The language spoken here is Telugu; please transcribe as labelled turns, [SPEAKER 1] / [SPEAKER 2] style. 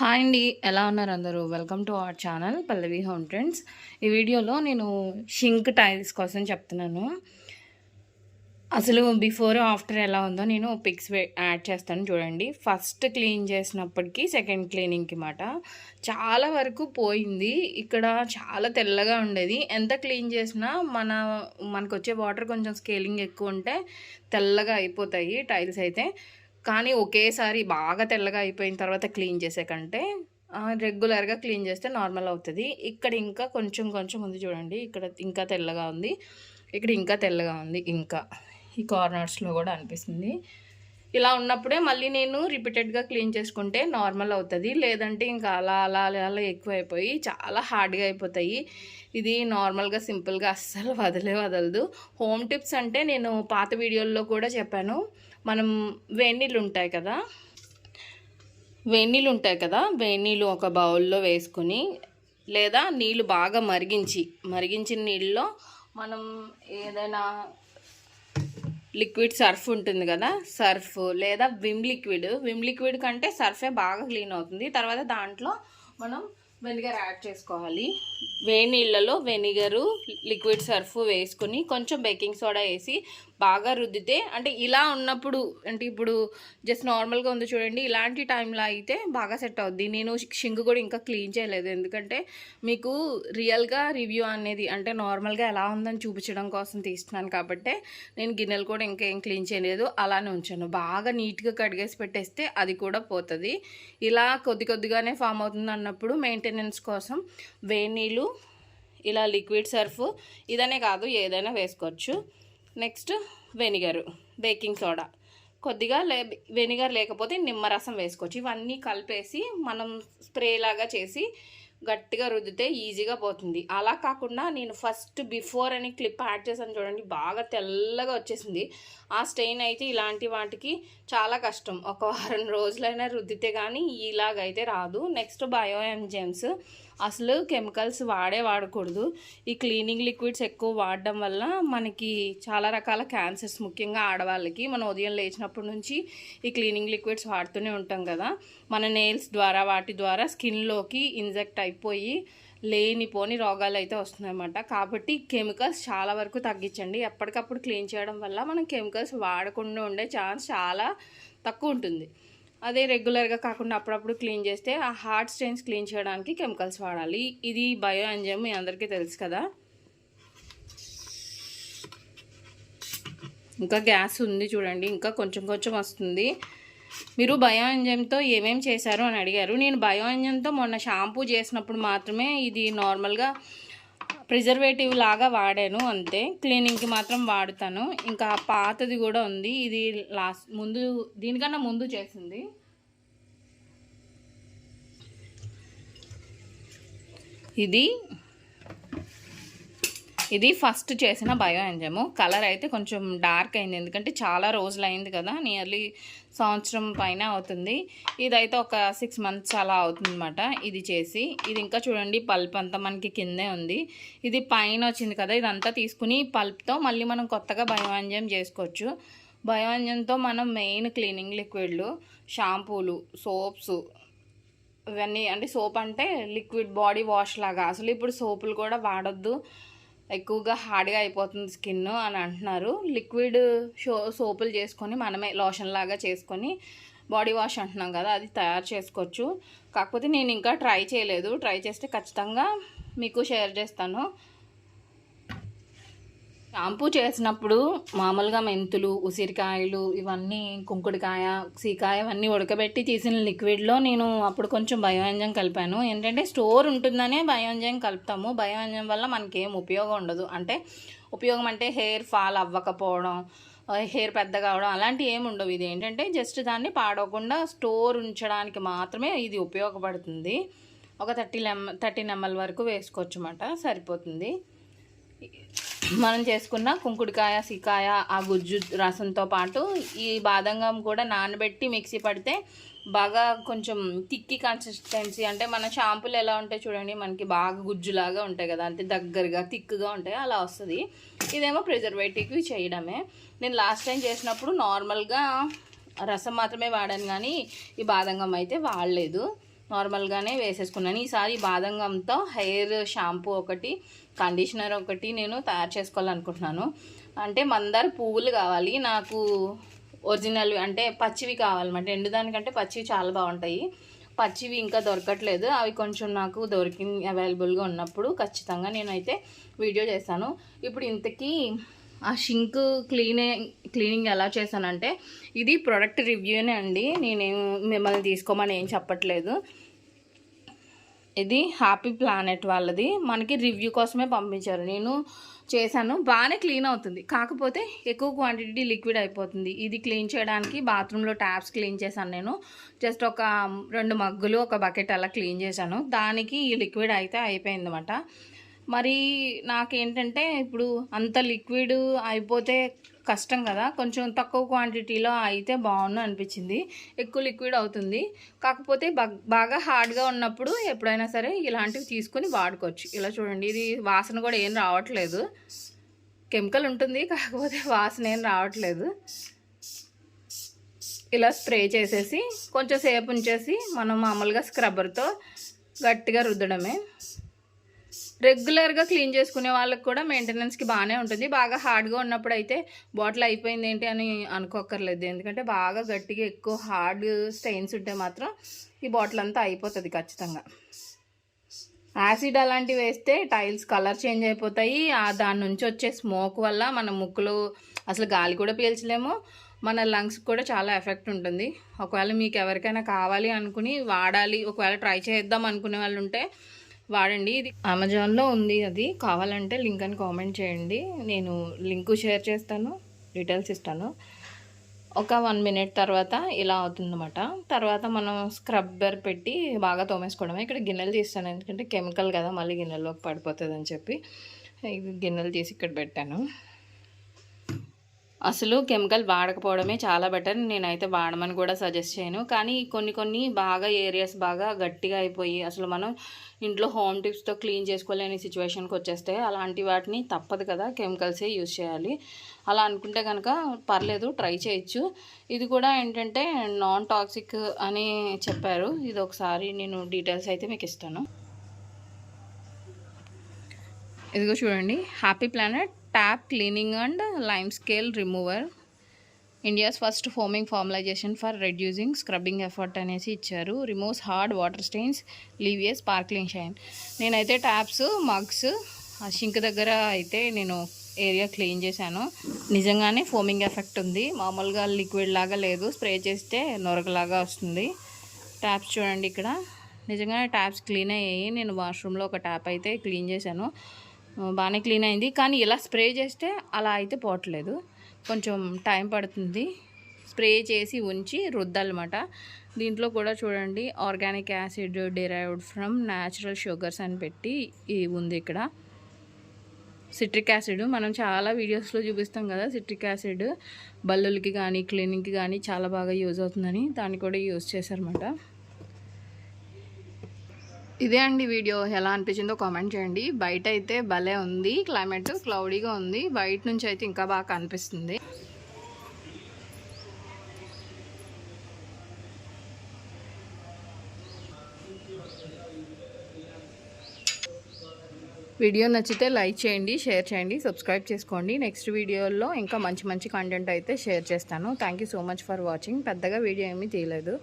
[SPEAKER 1] హాయ్ అండి ఎలా ఉన్నారు అందరూ? Welcome to our channel Pallavi home trends ఈ వీడియోలో నేను షింక్ టైల్స్ కోసం చెప్తున్నాను. అసలు బిఫోర్ ఆఫ్టర్ ఎలా ఉందో నేను పిక్స్ యాడ్ చేస్తాను చూడండి. ఫస్ట్ క్లీన్ చేసినప్పటికీ సెకండ్ క్లీనింగ్కి మాట. చాలా వరకు పోయింది. ఇక్కడ చాలా తెల్లగా ఉండేది. ఎంత క్లీన్ చేసినా మన మనకు వచ్చే వాటర్ కొంచెం స్కేలింగ్ ఎక్కువ ఉంటే తెల్లగా అయిపోతాయి టైల్స్ అయితే. కానీ ఒకేసారి బాగా తెల్లగా అయిపోయిన తర్వాత క్లీన్ చేసే కంటే రెగ్యులర్గా క్లీన్ చేస్తే నార్మల్ అవుతుంది. ఇక్కడ ఇంకా కొంచెం కొంచెం ఉంది చూడండి. ఇక్కడ ఇంకా తెల్లగా ఉంది. ఇక్కడ ఇంకా తెల్లగా ఉంది. ఇంకా ఈ కార్నర్స్లో కూడా అనిపిస్తుంది. ఇలా ఉన్నప్పుడే మళ్ళీ నేను రిపీటెడ్గా క్లీన్ చేసుకుంటే నార్మల్ అవుతుంది. లేదంటే ఇంకా అలా అలా అలా అలా ఎక్కువైపోయి చాలా హార్డ్గా అయిపోతాయి. ఇది నార్మల్గా సింపుల్గా అస్సలు వదలే వదలదు. హోమ్ టిప్స్ అంటే నేను పాత వీడియోల్లో కూడా చెప్పాను. మనం వేణీళ్ళు ఉంటాయి కదా? వేణీళ్ళు ఉంటాయి కదా వేణీళ్ళు ఒక బౌల్లో వేసుకొని లేదా నీళ్ళు బాగా మరిగించి మరిగించిన నీళ్ళలో మనం ఏదైనా లిక్విడ్ సర్ఫ్ ఉంటుంది కదా సర్ఫ్ లేదా విమ్ లిక్విడ్. విమ్ లిక్విడ్ కంటే సర్ఫే బాగా క్లీన్ అవుతుంది. తర్వాత దాంట్లో మనం వెనిగర్ యాడ్ చేసుకోవాలి. వేడి నీళ్ళలో వెనిగరు లిక్విడ్ సర్ఫ్ వేసుకొని కొంచెం బేకింగ్ సోడా వేసి బాగా రుద్దితే అంటే ఇలా ఉన్నప్పుడు అంటే ఇప్పుడు జస్ట్ నార్మల్గా ఉంది చూడండి ఇలాంటి టైంలో అయితే బాగా సెట్ అవుద్ది. నేను షింగు కూడా ఇంకా క్లీన్ చేయలేదు. ఎందుకంటే మీకు రియల్గా రివ్యూ అనేది అంటే నార్మల్గా ఎలా ఉందని చూపించడం కోసం తీస్తున్నాను కాబట్టి నేను గిన్నెలు కూడా ఇంకా ఏం క్లీన్ చేయలేదు. అలానే ఉంచాను. బాగా నీట్గా కడిగేసి పెట్టేస్తే అది కూడా పోతుంది. ఇలా కొద్ది కొద్దిగానే ఫామ్ అవుతుంది అన్నప్పుడు మెయింటెనెన్స్ కోసం వేనీళ్ళు ఇలా లిక్విడ్ సర్ఫ్ ఇదనే కాదు ఏదైనా వేసుకోవచ్చు. నెక్స్ట్ వెనిగరు బేకింగ్ సోడా కొద్దిగా లే వెనిగర్ లేకపోతే నిమ్మరసం వేసుకోవచ్చు. ఇవన్నీ కలిపేసి మనం స్ప్రే లాగా చేసి గట్టిగా రుద్దితే ఈజీగా పోతుంది. అలా కాకుండా నేను ఫస్ట్ బిఫోర్ అని క్లిప్ యాడ్ చేశాను చూడండి బాగా తెల్లగా వచ్చేసింది. ఆ స్టెయిన్ అయితే ఇలాంటి వాటికి చాలా కష్టం. ఒక వారం రోజులైనా రుద్దితే కానీ ఇలాగైతే రాదు. నెక్స్ట్ బయో ఎంజెమ్స్ అసలు కెమికల్స్ వాడే వాడకూడదు. ఈ క్లీనింగ్ లిక్విడ్స్ ఎక్కువ వాడడం వల్ల మనకి చాలా రకాల క్యాన్సర్స్ ముఖ్యంగా ఆడవాళ్ళకి. మనం ఉదయం లేచినప్పటి నుంచి ఈ క్లీనింగ్ లిక్విడ్స్ వాడుతూనే ఉంటాం కదా. మన నెయిల్స్ ద్వారా వాటి ద్వారా స్కిన్లోకి ఇంజెక్ట్ అయిపోయి లేనిపోని రోగాలు అయితే వస్తున్నాయన్నమాట. కాబట్టి కెమికల్స్ చాలా వరకు తగ్గించండి. ఎప్పటికప్పుడు క్లీన్ చేయడం వల్ల మనం కెమికల్స్ వాడకుండా ఉండే ఛాన్స్ చాలా తక్కువ ఉంటుంది. అదే రెగ్యులర్గా కాకుండా అప్పుడప్పుడు క్లీన్ చేస్తే ఆ హార్ట్ స్టెయిన్స్ క్లీన్ చేయడానికి కెమికల్స్ వాడాలి. ఇది బయో ఎంజైమ్ మీ అందరికీ తెలుసు కదా. ఇంకా గ్యాస్ ఉంది చూడండి. ఇంకా కొంచెం కొంచెం వస్తుంది. మీరు బయో ఎంజైమ్తో ఏమేమి చేశారు అని అడిగారు. నేను బయో ఎంజైమ్తో మొన్న షాంపూ చేసినప్పుడు మాత్రమే ఇది నార్మల్గా ప్రిజర్వేటివ్ లాగా వాడాను అంతే. క్లీనింగ్కి మాత్రం వాడుతాను. ఇంకా పాతది కూడా ఉంది. ఇది లాస్ట్ ముందు దీనికన్నా ముందు చేసింది. ఇది ఇది ఫస్ట్ చేసిన బయో ఎంజము కలర్ అయితే కొంచెం డార్క్ అయింది. ఎందుకంటే చాలా రోజులు అయింది కదా నియర్లీ సంవత్సరం పైన అవుతుంది. ఇదైతే ఒక సిక్స్ మంత్స్ అలా అవుతుందన్నమాట ఇది చేసి. ఇది ఇంకా చూడండి పల్ప్ అంతా మనకి కిందే ఉంది. ఇది పైన వచ్చింది కదా ఇదంతా తీసుకుని పల్ప్తో మళ్ళీ మనం కొత్తగా బయోంజం చేసుకోవచ్చు. బయోంజంతో మనం మెయిన్ క్లీనింగ్ లిక్విడ్లు షాంపూలు సోప్స్ ఇవన్నీ అంటే సోప్ అంటే లిక్విడ్ బాడీ వాష్ లాగా. అసలు ఇప్పుడు సోపులు కూడా వాడొద్దు. ఎక్కువగా హార్డ్గా అయిపోతుంది స్కిన్ అని అంటున్నారు. లిక్విడ్ షో సోపులు చేసుకొని మనమే లోషన్ లాగా చేసుకొని బాడీ వాష్ అంటున్నాం కదా అది తయారు చేసుకోవచ్చు. కాకపోతే నేను ఇంకా ట్రై చేయలేదు. ట్రై చేస్తే ఖచ్చితంగా మీకు షేర్ చేస్తాను. షాంపూ చేసినప్పుడు మామూలుగా మెంతులు ఉసిరికాయలు ఇవన్నీ కుంకుడికాయ సీకాయ ఇవన్నీ ఉడకబెట్టి తీసిన లిక్విడ్లో నేను అప్పుడు కొంచెం భయోంజం కలిపాను. ఏంటంటే స్టోర్ ఉంటుందనే భయోంజం కలుపుతాము. భయోంజం వల్ల మనకేం ఉపయోగం ఉండదు. అంటే ఉపయోగం అంటే హెయిర్ ఫాల్ అవ్వకపోవడం హెయిర్ పెద్దగా అవడం అలాంటివి ఏమి ఉండవు. ఇది ఏంటంటే జస్ట్ దాన్ని పాడవకుండా స్టోర్ ఉంచడానికి మాత్రమే ఇది ఉపయోగపడుతుంది. ఒక థర్టీ లెమ్ థర్టీన్ ఎంఎల్ వరకు వేసుకోవచ్చు అన్నమాట సరిపోతుంది. మనం చేసుకున్న కుంకుడుకాయ సికాయ ఆ గుజ్జు రసంతో పాటు ఈ బాదంగం కూడా నానబెట్టి మిక్సీ పడితే బాగా కొంచెం తిక్కి కన్సిస్టెన్సీ అంటే మన షాంపూలు ఎలా ఉంటాయి చూడండి మనకి బాగా గుజ్జులాగా ఉంటాయి కదా అంటే దగ్గరగా థిక్గా ఉంటాయి అలా వస్తుంది. ఇదేమో ప్రిజర్వేటివ్ చేయడమే. నేను లాస్ట్ టైం చేసినప్పుడు నార్మల్గా రసం మాత్రమే వాడాను కానీ ఈ బాదంగం అయితే వాడలేదు. నార్మల్గానే వేసేసుకున్నాను. ఈసారి బాదంగంతో హెయిర్ షాంపూ ఒకటి కండిషనర్ ఒకటి నేను తయారు చేసుకోవాలనుకుంటున్నాను. అంటే మందార పువ్వులు కావాలి. నాకు ఒరిజినల్ అంటే పచ్చివి కావాలన్నమాట. ఎండు దానికంటే పచ్చివి చాలా బాగుంటాయి. పచ్చివి ఇంకా దొరకట్లేదు. అవి కొంచెం నాకు దొరికింది అవైలబుల్గా ఉన్నప్పుడు ఖచ్చితంగా నేనైతే వీడియో చేస్తాను. ఇప్పుడు ఇంతకీ ఆ షింక్ క్లీనింగ్ క్లీనింగ్ ఎలా చేశానంటే ఇది ప్రొడక్ట్ రివ్యూనే అండి. నేనేం మిమ్మల్ని తీసుకోమని ఏం చెప్పట్లేదు. ఇది హ్యాపీ ప్లానెట్ వాళ్ళది. మనకి రివ్యూ కోసమే పంపించారు. నేను చేశాను. బాగానే క్లీన్ అవుతుంది. కాకపోతే ఎక్కువ క్వాంటిటీ లిక్విడ్ అయిపోతుంది. ఇది క్లీన్ చేయడానికి బాత్రూంలో ట్యాప్స్ క్లీన్ చేశాను నేను. జస్ట్ ఒక రెండు మగ్గులు ఒక బకెట్ అలా క్లీన్ చేశాను. దానికి ఈ లిక్విడ్ అయితే అయిపోయిందన్నమాట. మరి నాకేంటంటే ఇప్పుడు అంత లిక్విడ్ అయిపోతే కష్టం కదా. కొంచెం తక్కువ క్వాంటిటీలో అయితే బాగుండు అనిపించింది. ఎక్కువ లిక్విడ్ అవుతుంది. కాకపోతే బాగా హార్డ్గా ఉన్నప్పుడు ఎప్పుడైనా సరే ఇలాంటివి తీసుకొని వాడుకోవచ్చు. ఇలా చూడండి ఇది వాసన కూడా ఏం రావట్లేదు. కెమికల్ ఉంటుంది కాకపోతే వాసన ఏం రావట్లేదు. ఇలా స్ప్రే చేసేసి కొంచెం సేపు ఉంచేసి మనం మామూలుగా స్క్రబ్బర్తో గట్టిగా రుద్దడమే. రెగ్యులర్గా క్లీన్ చేసుకునే వాళ్ళకి కూడా మెయింటెనెన్స్కి బాగానే ఉంటుంది. బాగా హార్డ్గా ఉన్నప్పుడు అయితే బాటిల్ అయిపోయింది ఏంటి అని అనుకోకర్లేదు ఎందుకంటే బాగా గట్టిగా ఎక్కువ హార్డ్ స్టెయిన్స్ ఉంటే మాత్రం ఈ బాటిల్ అంతా అయిపోతుంది ఖచ్చితంగా. యాసిడ్ అలాంటివి వేస్తే టైల్స్ కలర్ చేంజ్ అయిపోతాయి. దాని నుంచి వచ్చే స్మోక్ వల్ల మన ముక్కులు అసలు గాలి కూడా పీల్చలేము. మన లంగ్స్ కూడా చాలా ఎఫెక్ట్ ఉంటుంది. ఒకవేళ మీకు ఎవరికైనా కావాలి అనుకుని వాడాలి ఒకవేళ ట్రై చేద్దాం అనుకునే వాళ్ళు ఉంటే వాడండి. ఇది అమెజాన్లో ఉంది అది. కావాలంటే లింక్ అని కామెంట్ చేయండి. నేను లింకు షేర్ చేస్తాను డీటెయిల్స్ ఇస్తాను. ఒక వన్ మినిట్ తర్వాత ఇలా అవుతుందన్నమాట. తర్వాత మనం స్క్రబ్బర్ పెట్టి బాగా తోమేసుకోవడమే. ఇక్కడ గిన్నెలు తీస్తాను. ఎందుకంటే కెమికల్ కదా మళ్ళీ గిన్నెలోకి పడిపోతుంది అని చెప్పి గిన్నెలు తీసి ఇక్కడ పెట్టాను. అసలు కెమికల్ వాడకపోవడమే చాలా బెటర్. నేనైతే వాడమని కూడా సజెస్ట్ చేయను. కానీ కొన్ని కొన్ని బాగా ఏరియాస్ బాగా గట్టిగా అయిపోయి అసలు మనం ఇంట్లో హోమ్ టిప్స్తో క్లీన్ చేసుకోలేని సిచ్యువేషన్కి వచ్చేస్తే అలాంటి వాటిని తప్పదు కదా కెమికల్సే యూజ్ చేయాలి. అలా అనుకుంటే కనుక పర్లేదు ట్రై చేయొచ్చు. ఇది కూడా ఏంటంటే నాన్ టాక్సిక్ అని చెప్పారు. ఇది ఒకసారి నేను డీటెయిల్స్ అయితే మీకు ఇస్తాను. ఇదిగో చూడండి happy planet tap cleaning and lime scale remover. India's first foaming formalization for reducing scrubbing effort అనేసి ఇచ్చారు. Removes hard water stains leaves sparkling shine నేనైతే ట్యాప్స్ మగ్స్ ఆ షింక్ దగ్గర అయితే నేను ఏరియా క్లీన్ చేశాను. నిజంగానే ఫోమింగ్ ఎఫెక్ట్ ఉంది. మామూలుగా లిక్విడ్ లాగా లేదు. స్ప్రే చేస్తే నొరకలాగా వస్తుంది. ట్యాప్స్ చూడండి ఇక్కడ. నిజంగానే ట్యాప్స్ క్లీన్ అయ్యాయి. నేను వాష్రూమ్లో ఒక ట్యాప్ అయితే క్లీన్ చేశాను. బాగానే క్లీన్ అయింది. కానీ ఇలా స్ప్రే చేస్తే అలా అయితే పోవట్లేదు. కొంచెం టైం పడుతుంది. స్ప్రే చేసి ఉంచి రుద్దలమాట దీంట్లో కూడా చూడండి organic acid derived from natural sugars అని పెట్టి ఉంది ఇక్కడ. సిట్రిక్ యాసిడ్ మనం చాలా వీడియోస్లో చూపిస్తాం కదా సిట్రిక్ యాసిడ్ బల్లులకి కానీ క్లీనింగ్కి కానీ చాలా బాగా యూజ్ అవుతుందని దాన్ని కూడా యూజ్ చేశారన్నమాట. ఇదే అండి వీడియో. ఎలా అనిపించిందో కామెంట్ చేయండి. బయట అయితే భలే ఉంది. క్లైమేట్ క్లౌడీగా ఉంది. బయట నుంచి అయితే ఇంకా బాగా కనిపిస్తుంది. వీడియో నచ్చితే లైక్ చేయండి షేర్ చేయండి సబ్స్క్రైబ్ చేసుకోండి. నెక్స్ట్ వీడియోలో ఇంకా మంచి మంచి కంటెంట్ అయితే షేర్ చేస్తాను. Thank so much for watching పెద్దగా వీడియో ఏమీ తీయలేదు.